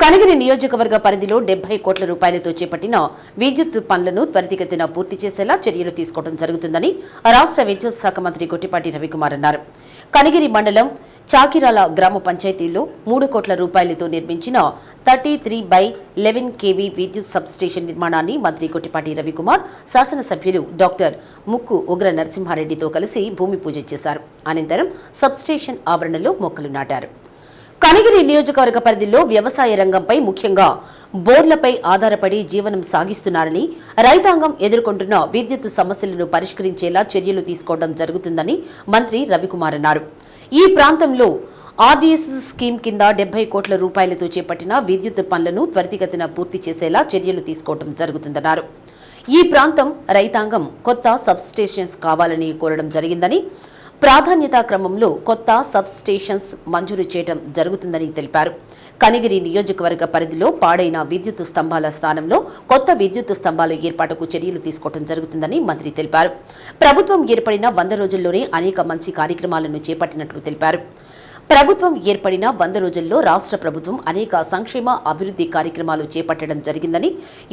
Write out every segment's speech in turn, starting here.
కనగిరి నియోజకవర్గ పరిధిలో డెబ్బై కోట్ల రూపాయలతో చేపట్టిన విద్యుత్ పనులను త్వరితగతిన పూర్తి చేసేలా చర్యలు తీసుకోవడం జరుగుతుందని రాష్ట్ర విద్యుత్ శాఖ మంత్రి గొట్టిపాటి రవికుమార్ అన్నారు. కనగిరి మండలం చాకిరాల గ్రామ పంచాయతీలో మూడు కోట్ల రూపాయలతో నిర్మించిన thirty three by eleven KV విద్యుత్ సబ్స్టేషన్ నిర్మాణాన్ని మంత్రి కొట్టిపాటి రవికుమార్ శాసనసభ్యులు డాక్టర్ ముక్కు ఉగ్ర నరసింహారెడ్డితో కలిసి భూమి పూజ చేశారు. అనంతరం సబ్స్టేషన్ ఆవరణలో మొక్కలు నాటారు. కనిగిరి నియోజకవర్గ పరిధిలో వ్యవసాయ రంగంపై ముఖ్యంగా బోర్లపై ఆధారపడి జీవనం సాగిస్తున్నారని రైతాంగం ఎదుర్కొంటున్న విద్యుత్ సమస్యలను పరిష్కరించేలా చర్యలు తీసుకోవడం జరుగుతుందని మంత్రి రవికుమార్ అన్నారు. ఈ ప్రాంతంలో ఆర్డీఎస్ స్కీమ్ కింద డెబ్బై కోట్ల రూపాయలతో చేపట్టిన విద్యుత్ పనులను త్వరితగతిన పూర్తి చేసేలా చర్యలు తీసుకోవడం జరుగుతుందన్నారు. ఈ ప్రాంతం రైతాంగం కొత్త సబ్స్టేషన్స్ కావాలని కోరడం జరిగిందని ప్రాధాన్యతా క్రమంలో కొత్త సబ్ స్టేషన్స్ మంజూరు చేయడం జరుగుతుందని తెలిపారు. కనిగిరి నియోజకవర్గ పరిధిలో పాడైన విద్యుత్ స్తంభాల స్థానంలో కొత్త విద్యుత్ స్తంభాల ఏర్పాటుకు చర్యలు తీసుకోవడం జరుగుతుందని మంత్రి తెలిపారు. ప్రభుత్వం ఏర్పడిన వంద రోజుల్లోనే అనేక మంచి కార్యక్రమాలను చేపట్టినట్లు తెలిపారు. ప్రభుత్వం ఏర్పడిన వంద రోజుల్లో రాష్ట్ర ప్రభుత్వం అనేక సంక్షేమ అభివృద్ధి కార్యక్రమాలు చేపట్టడం జరిగిందని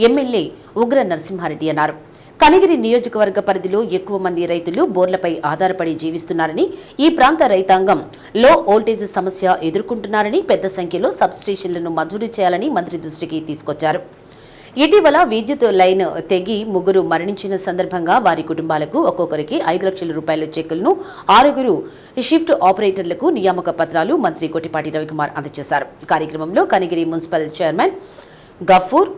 ఎమ్మెల్యే ఉగ్ర నరసింహారెడ్డి అన్నారు. కనిగిరి నియోజకవర్గ పరిధిలో ఎక్కువ మంది రైతులు బోర్లపై ఆధారపడి జీవిస్తున్నారని ఈ ప్రాంత రైతాంగం లో ఓల్టేజ్ సమస్య ఎదుర్కొంటున్నారని పెద్ద సంఖ్యలో సబ్స్టేషన్లను మంజూరు చేయాలని మంత్రి దృష్టికి తీసుకొచ్చారు. ఇటీవల విద్యుత్ లైన్ తెగి ముగ్గురు మరణించిన సందర్భంగా వారి కుటుంబాలకు ఒక్కొక్కరికి ఐదు లక్షల రూపాయల చెక్కులను ఆరుగురు షిఫ్ట్ ఆపరేటర్లకు నియామక పత్రాలు మంత్రి కొట్టిపాటి రవికుమార్ అందజేశారు. కార్యక్రమంలో Kanigiri municipal chairman Gafoor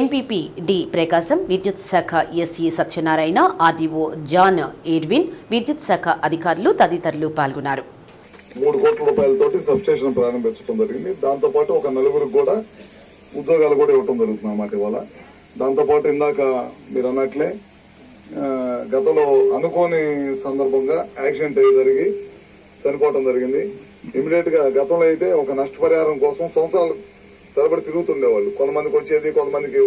MPP D Prakasam విద్యుత్ శాఖ SE Satyanarayana RDO John Edwin విద్యుత్ శాఖ అధికారులు తదితరులు పాల్గొన్నారు. మూడు కోట్ల రూపాయలతోటి సబ్స్టేషన్ ప్రారంభించడం జరిగింది. దాంతోపాటు ఒక నలుగురు కూడా ఉద్యోగాలు కూడా ఇవ్వటం జరుగుతుంది అన్నమాట ఇవాళ. దాంతోపాటు ఇందాక మీరు అన్నట్లే గతంలో అనుకోని సందర్భంగా యాక్సిడెంట్ అయ్యి జరిగి చనిపోవటం జరిగింది. ఇమీడియట్గా గతంలో అయితే ఒక నష్టపరిహారం కోసం సంవత్సరాలు తరబడి తిరుగుతుండేవాళ్ళు. కొంతమందికి వచ్చేది కొంతమందికి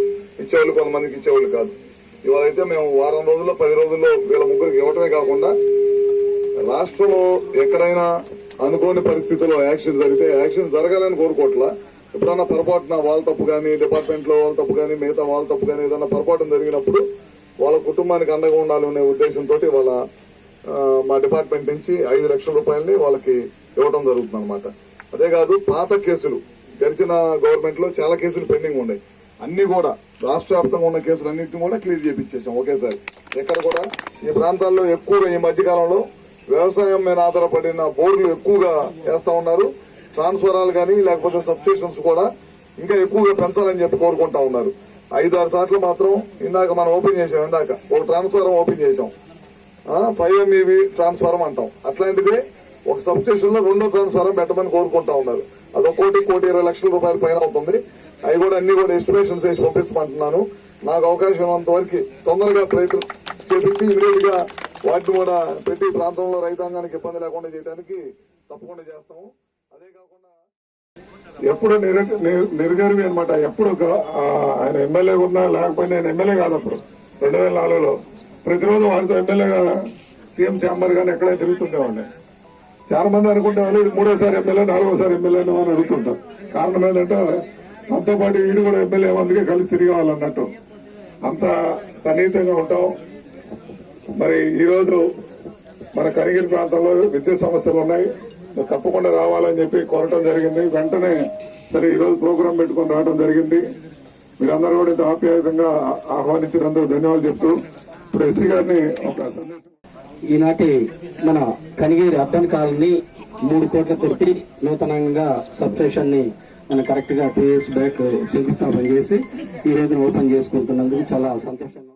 ఇచ్చేవాళ్ళు కొంతమందికి ఇచ్చేవాళ్ళు కాదు. ఇవాళ అయితే మేము వారం రోజుల్లో పది రోజుల్లో వీళ్ళ ముగ్గురికి ఇవ్వటమే కాకుండా రాష్ట్రంలో ఎక్కడైనా అనుకోని పరిస్థితుల్లో యాక్సిడెంట్ జరిగితే యాక్సిడెంట్ జరగాలని కోరుకోవట్లా. ఎప్పుడన్నా పొరపాటున వాళ్ళ తప్పు కానీ డిపార్ట్మెంట్లో వాళ్ళ తప్పు కానీ మిగతా వాళ్ళ తప్పు కానీ ఏదైనా పొరపాటు జరిగినప్పుడు వాళ్ళ కుటుంబానికి అండగా ఉండాలనే ఉద్దేశంతో వాళ్ళ మా డిపార్ట్మెంట్ నుంచి ఐదు లక్షల రూపాయలని వాళ్ళకి ఇవ్వడం జరుగుతుంది అనమాట అదే కాదు పాత కేసులు గడిచిన గవర్నమెంట్లో చాలా కేసులు పెండింగ్ ఉన్నాయి. అన్ని కూడా రాష్ట్ర వ్యాప్తంగా ఉన్న కేసులు అన్నింటినీ కూడా క్లియర్ చేపించేసాం ఒకేసారి. ఎక్కడ కూడా ఈ ప్రాంతాల్లో ఎక్కువగా ఈ మధ్యకాలంలో వ్యవసాయం మీద ఆధారపడిన బోర్లు ఎక్కువగా వేస్తా ఉన్నారు. ట్రాన్స్ఫరాలు కానీ లేకపోతే సబ్స్టేషన్స్ కూడా ఇంకా ఎక్కువగా పెంచాలని చెప్పి కోరుకుంటా ఉన్నారు. ఐదు ఆరు సార్లు మాత్రం ఇందాక మనం ఓపెన్ చేసాం ఇందాక ఒక ట్రాన్స్ఫారం ఓపెన్ చేసాం ఫైవ్ ఎంఈవి ట్రాన్స్ఫారం అంటాం. అట్లాంటిదే ఒక సబ్స్టేషన్లో లో రెండో ట్రాన్స్ఫారం పెట్టమని కోరుకుంటా ఉన్నారు. అది ఒక కోటి కోటి ఇరవై లక్షల రూపాయల పైన అవుతుంది. అవి కూడా అన్ని కూడా ఎస్టిమేషన్స్ వేసి పంపించమంటున్నాను. నాకు అవకాశం ఉన్నంత వరకు తొందరగా ప్రయత్నం చేపించి ఇమీడియట్ వాటిని కూడా ప్రతి ప్రాంతంలో రైతాంగానికి ఇబ్బంది లేకుండా చేయడానికి తప్పకుండా చేస్తాము. ఎప్పుడు నిర్గర్వి అనమాట ఎప్పుడు ఆయన ఎమ్మెల్యే ఉన్నా లేకపోయినా ఆయన ఎమ్మెల్యే కాదు అప్పుడు. రెండు వేల నాలుగులో. ప్రతిరోజు వారితో ఎమ్మెల్యేగా సీఎం ఛాంబర్ గాని ఎక్కడైనా తిరుగుతుండేవాడిని. చాలా మంది అనుకుంటే ఇది మూడోసారి ఎమ్మెల్యే నాలుగోసారి ఎమ్మెల్యే అని అడుగుతుంటాం కారణం ఏంటంటే తనతో పాటు వీడు కూడా ఎమ్మెల్యే అందుకే కలిసి తిరిగేవాళ్ళన్నట్టు అంత సన్నిహితంగా ఉంటాం. మరి ఈరోజు మన కరిగిరి ప్రాంతంలో విద్యుత్ సమస్యలు ఉన్నాయి. తప్పకుండా రావాలని చెప్పి కోరటం జరిగింది. వెంటనే సరే ఈ రోజు ప్రోగ్రాం పెట్టుకొని రావడం జరిగింది. మీరందరూ కూడా ఇంత ఆప్యాయంగా ఆహ్వానించినందుకు ధన్యవాదాలు చెప్తూ ఇప్పుడు ఎస్సీ గారిని ఒక ఈనాటి మన కనిగేరి అర్బన్ కాలనీ మూడు కోట్ల కొట్టి నూతనంగా సబ్స్టేషన్ని మనం కరెక్ట్గా టూ ఇయర్స్ బ్యాక్ శంకుస్థాపన చేసి ఈ రోజున ఓపెన్ చేసుకుంటున్నందుకు చాలా సంతోషంగా